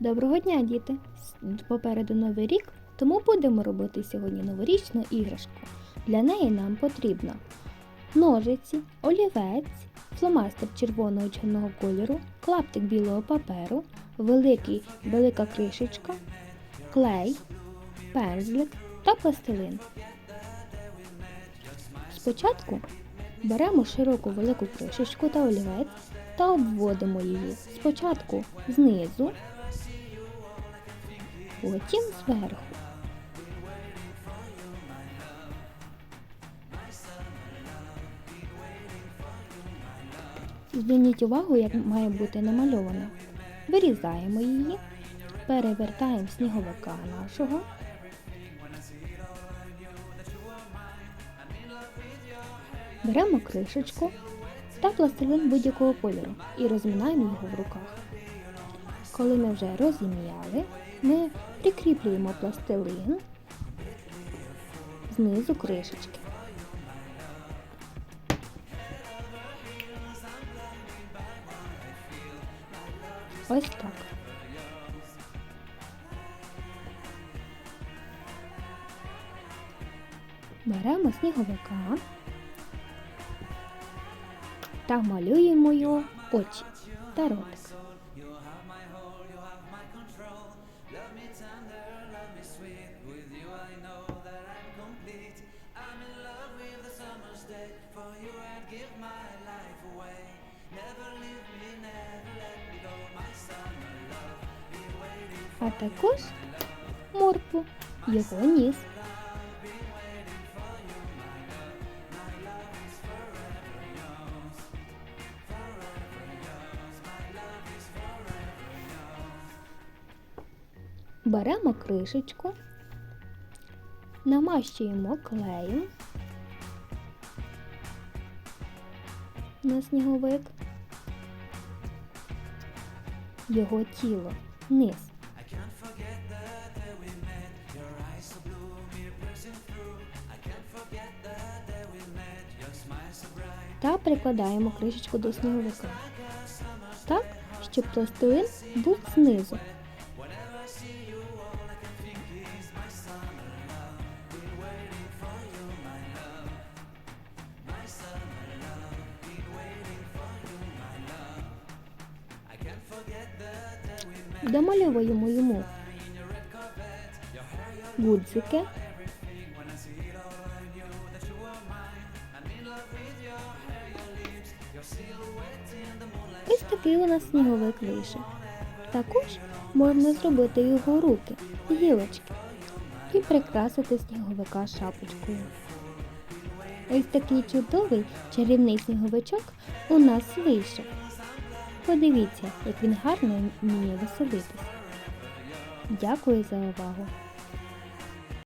Доброго дня, діти! Попереду новий рік, тому будемо робити сьогодні новорічну іграшку. Для неї нам потрібно ножиці, олівець, фломастер червоного чорного кольору, клаптик білого паперу, великий, велика кришечка, клей, пензлик та пластилин. Спочатку беремо широку велику кришечку та олівець та обводимо її спочатку знизу, потім зверху. Зверніть увагу, як має бути намальовано. Вирізаємо її, перевертаємо сніговика нашого. Беремо кришечку та пластилин будь-якого кольору і розминаємо його в руках. Коли ми вже розім'яли, ми прикріплюємо пластилин знизу кришечки. Ось так. Беремо сніговика та малюємо його очі та ротик. А також моркву, його ніс. Беремо кришечку, намащуємо клеєм на сніговик, його тіло, низ. Та прикладаємо кришечку до сніговика. Так, щоб пластилин був знизу. Домальовуємо йому гудзики. Ось такий у нас сніговик вийшов. Також можна зробити його руки, гілочки і прикрасити сніговика шапочкою. Ось такий чудовий чарівний сніговичок у нас вийшов. Подивіться, як він гарно вміє веселитись. Дякую за увагу!